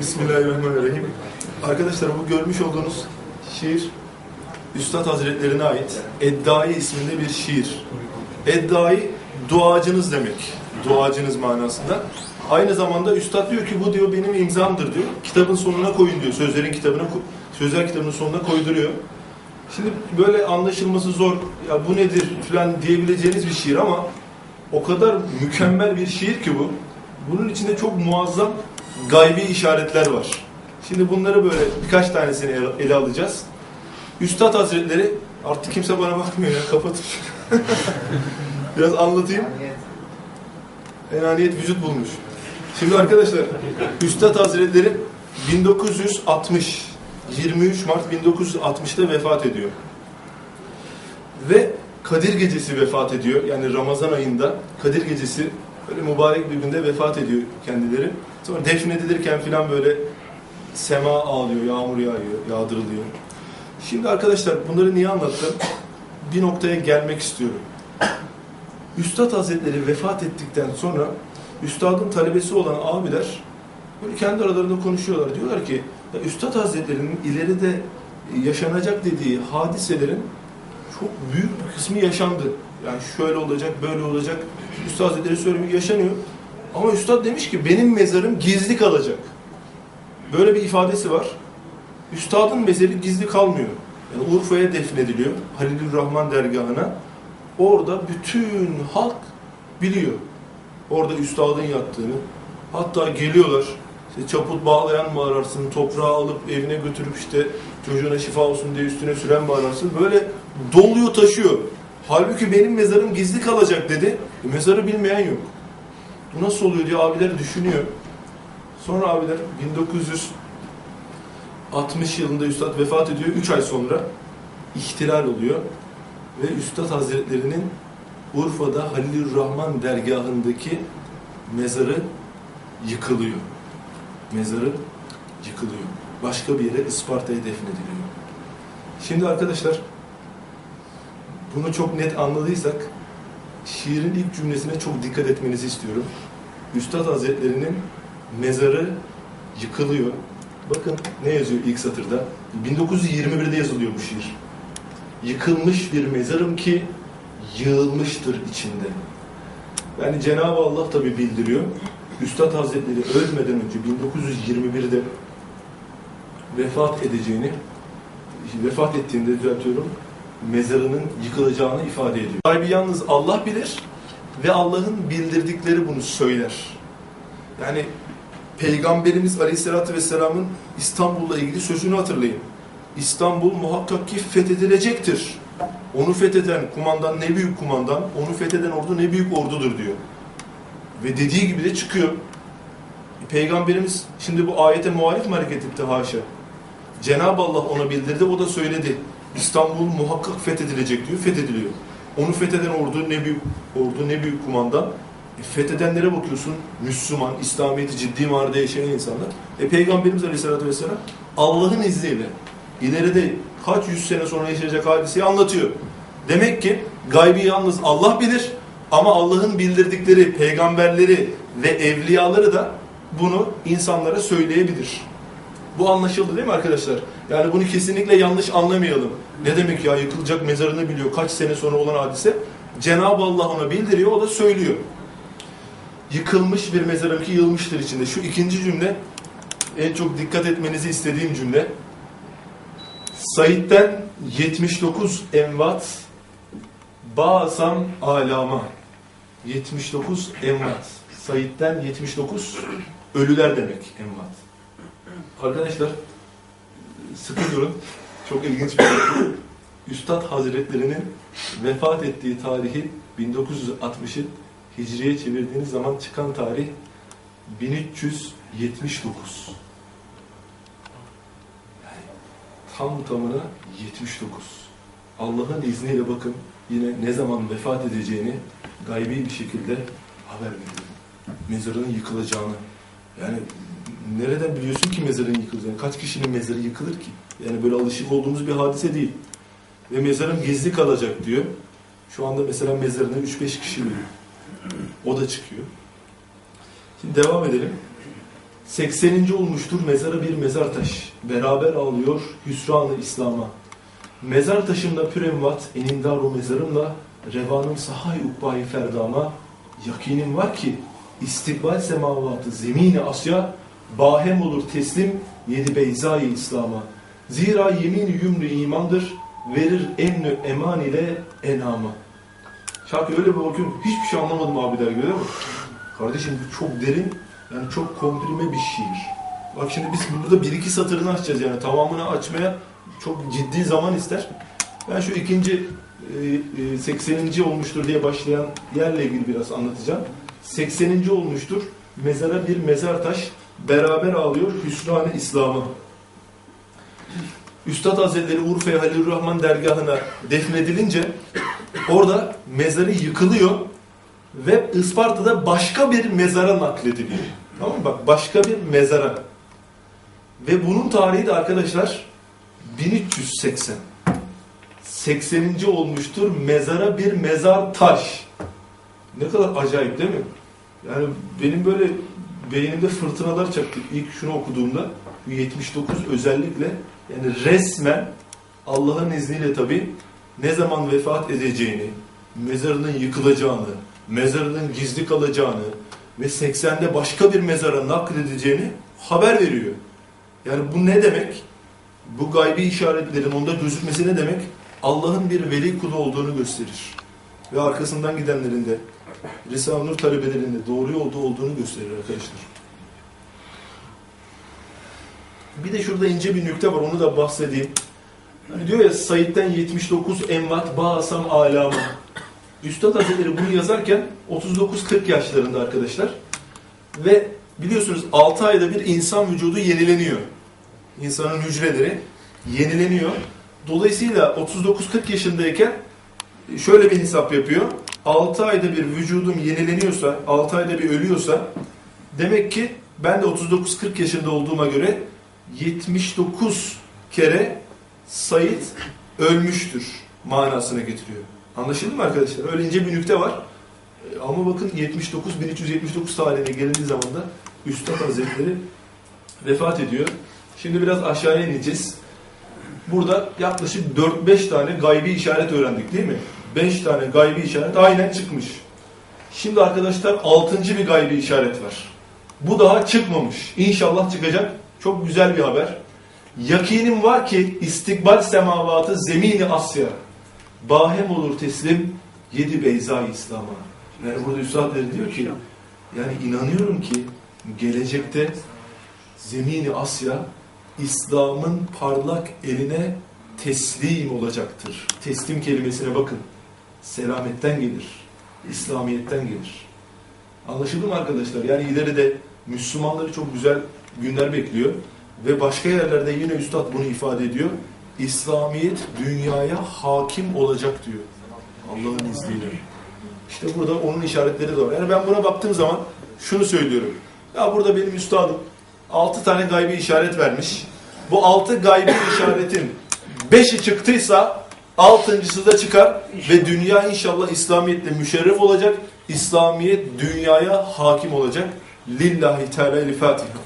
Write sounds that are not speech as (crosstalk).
Bismillahirrahmanirrahim. Arkadaşlar bu görmüş olduğunuz şiir Üstad Hazretlerine ait Eddai isminde bir şiir. Eddai duacınız demek. Duacınız manasında. Aynı zamanda Üstad diyor ki bu diyor benim imzamdır diyor. Kitabın sonuna koyun diyor. Sözlerin kitabına sözler kitabının sonuna koyduruyor. Şimdi böyle anlaşılması zor. Ya bu nedir falan diyebileceğiniz bir şiir ama o kadar mükemmel bir şiir ki bu. Bunun içinde çok muazzam gaybi işaretler var. Şimdi bunları böyle birkaç tanesini ele- ele alacağız. Üstad Hazretleri artık kimse bana bakmıyor ya kapatın. (laughs) Biraz anlatayım. Enaniyet vücut bulmuş. Şimdi arkadaşlar Üstad Hazretleri 1960 23 Mart 1960'da vefat ediyor. Ve Kadir Gecesi vefat ediyor. Yani Ramazan ayında Kadir Gecesi böyle mübarek bir günde vefat ediyor kendileri. Sonra defnedilirken filan böyle sema ağlıyor, yağmur yağıyor, yağdırılıyor. Şimdi arkadaşlar bunları niye anlattım? Bir noktaya gelmek istiyorum. Üstad Hazretleri vefat ettikten sonra Üstadın talebesi olan abiler böyle kendi aralarında konuşuyorlar. Diyorlar ki ya Üstad Hazretleri'nin ileride yaşanacak dediği hadiselerin çok büyük bir kısmı yaşandı. Yani şöyle olacak, böyle olacak. Üstad Hazretleri söylüyor, yaşanıyor. Ama Üstad demiş ki benim mezarım gizli kalacak. Böyle bir ifadesi var. Üstadın mezarı gizli kalmıyor. Yani Urfa'ya defnediliyor. Halilur Rahman dergahına. Orada bütün halk biliyor. Orada üstadın yattığını. Hatta geliyorlar. İşte çaput bağlayan mı ararsın, toprağı alıp evine götürüp işte çocuğuna şifa olsun diye üstüne süren mi ararsın? Böyle doluyor taşıyor. Halbuki benim mezarım gizli kalacak dedi. E, mezarı bilmeyen yok. Bu nasıl oluyor diye abiler düşünüyor. Sonra abiler 1960 yılında Üstad vefat ediyor. 3 ay sonra ihtilal oluyor. Ve Üstad Hazretleri'nin Urfa'da Halilur Rahman dergahındaki mezarı yıkılıyor. Mezarı yıkılıyor. Başka bir yere Isparta'ya defnediliyor. Şimdi arkadaşlar bunu çok net anladıysak şiirin ilk cümlesine çok dikkat etmenizi istiyorum. Üstad Hazretleri'nin mezarı yıkılıyor. Bakın ne yazıyor ilk satırda? 1921'de yazılıyor bu şiir. Yıkılmış bir mezarım ki yığılmıştır içinde. Yani Cenab-ı Allah tabi bildiriyor. Üstad Hazretleri ölmeden önce 1921'de vefat edeceğini, vefat ettiğinde düzeltiyorum, mezarının yıkılacağını ifade ediyor. Gaybi yalnız Allah bilir ve Allah'ın bildirdikleri bunu söyler. Yani Peygamberimiz Aleyhisselatü Vesselam'ın İstanbul'la ilgili sözünü hatırlayın. İstanbul muhakkak ki fethedilecektir. Onu fetheden kumandan ne büyük kumandan, onu fetheden ordu ne büyük ordudur diyor. Ve dediği gibi de çıkıyor. Peygamberimiz şimdi bu ayete muhalif mi hareket etti haşa? Cenab-ı Allah ona bildirdi, o da söyledi. İstanbul muhakkak fethedilecek diyor, fethediliyor. Onu fetheden ordu ne büyük ordu, ne büyük kumandan. E, fethedenlere bakıyorsun, Müslüman, İslamiyet'i ciddi manada yaşayan insanlar. E, Peygamberimiz Aleyhisselatü Vesselam Allah'ın izniyle ileride kaç yüz sene sonra yaşayacak hadiseyi anlatıyor. Demek ki gaybi yalnız Allah bilir ama Allah'ın bildirdikleri peygamberleri ve evliyaları da bunu insanlara söyleyebilir. Bu anlaşıldı değil mi arkadaşlar? Yani bunu kesinlikle yanlış anlamayalım. Ne demek ya yıkılacak mezarını biliyor kaç sene sonra olan hadise? Cenab-ı Allah ona bildiriyor, o da söylüyor. Yıkılmış bir mezarım ki yılmıştır içinde. Şu ikinci cümle en çok dikkat etmenizi istediğim cümle. Said'den 79 envat Bağsam alama 79 envat Said'den 79 ölüler demek envat Arkadaşlar sıkı durun çok ilginç bir şey. Üstad Hazretlerinin vefat ettiği tarihi 1960'ı Hicri'ye çevirdiğiniz zaman çıkan tarih 1379 tam tamına 79. Allah'ın izniyle bakın yine ne zaman vefat edeceğini gaybi bir şekilde haber veriyor. Mezarının yıkılacağını. Yani nereden biliyorsun ki mezarın yıkılacağını? Kaç kişinin mezarı yıkılır ki? Yani böyle alışık olduğumuz bir hadise değil. Ve mezarın gizli kalacak diyor. Şu anda mesela mezarına 3-5 kişi biliyor. O da çıkıyor. Şimdi devam edelim. 80. olmuştur mezara bir mezar taş. Beraber ağlıyor hüsranı İslam'a. Mezar taşımda püremvat, enindaru mezarımla, revanım sahay ukbayı ferdama, yakinim var ki, istikbal semavatı zemini Asya, bahem olur teslim yedi beyzayı İslam'a. Zira yemin yümrü imandır, verir emnü eman ile enama. Şarkı öyle bir bakıyorum, hiçbir şey anlamadım abiler göre ama kardeşim bu çok derin, yani çok komprime bir şiir. Bak şimdi biz burada bir iki satırını açacağız yani tamamını açmaya çok ciddi zaman ister. Ben şu ikinci e, e, 80. olmuştur diye başlayan yerle ilgili biraz anlatacağım. 80. olmuştur. Mezara bir mezar taş beraber ağlıyor hüsranı İslam'ı. Üstad Hazretleri Urfa'ya Halil Rahman dergahına defnedilince orada mezarı yıkılıyor ve Isparta'da başka bir mezara naklediliyor. Tamam mı? Bak başka bir mezara. Ve bunun tarihi de arkadaşlar 1380. 80. olmuştur mezara bir mezar taş. Ne kadar acayip değil mi? Yani benim böyle beynimde fırtınalar çaktı ilk şunu okuduğumda. Bu 79 özellikle yani resmen Allah'ın izniyle tabi ne zaman vefat edeceğini, mezarının yıkılacağını, mezarının gizli kalacağını ve 80'de başka bir mezara nakledeceğini haber veriyor. Yani bu ne demek? Bu gaybi işaretlerin onda gözükmesi ne demek? Allah'ın bir veli kulu olduğunu gösterir. Ve arkasından gidenlerin de Risale-i Nur talebelerinin de doğru yolda olduğunu gösterir arkadaşlar. Bir de şurada ince bir nükte var onu da bahsedeyim. Hani diyor ya Said'den 79 envat bağasam alama. Üstad Hazretleri bunu yazarken 39-40 yaşlarında arkadaşlar. Ve biliyorsunuz 6 ayda bir insan vücudu yenileniyor. İnsanın hücreleri yenileniyor. Dolayısıyla 39-40 yaşındayken şöyle bir hesap yapıyor. 6 ayda bir vücudum yenileniyorsa, 6 ayda bir ölüyorsa demek ki ben de 39-40 yaşında olduğuma göre 79 kere Said ölmüştür manasına getiriyor. Anlaşıldı mı arkadaşlar? Öyle ince bir nükte var. E, Ama bakın 79 1379 tarihine gelindiği zaman da Üstad Hazretleri vefat ediyor. Şimdi biraz aşağıya ineceğiz. Burada yaklaşık 4-5 tane gaybi işaret öğrendik değil mi? 5 tane gaybi işaret aynen çıkmış. Şimdi arkadaşlar 6. bir gaybi işaret var. Bu daha çıkmamış. İnşallah çıkacak. Çok güzel bir haber. Yakinim var ki istikbal semavatı zemini Asya. Bahem olur teslim yedi beyza İslam'a. Yani burada Üstadları diyor ki yani inanıyorum ki gelecekte zemini Asya İslam'ın parlak eline teslim olacaktır. Teslim kelimesine bakın. Selametten gelir. İslamiyetten gelir. Anlaşıldı mı arkadaşlar? Yani ileride Müslümanları çok güzel günler bekliyor. Ve başka yerlerde yine Üstad bunu ifade ediyor. İslamiyet dünyaya hakim olacak diyor. Allah'ın izniyle. İşte burada onun işaretleri de var. Yani ben buna baktığım zaman şunu söylüyorum. Ya burada benim üstadım 6 tane gaybi işaret vermiş. Bu 6 gaybi işaretin 5'i çıktıysa altıncısı da çıkar ve dünya inşallah İslamiyetle müşerref olacak. İslamiyet dünyaya hakim olacak. Lillahi Teala Fatiha.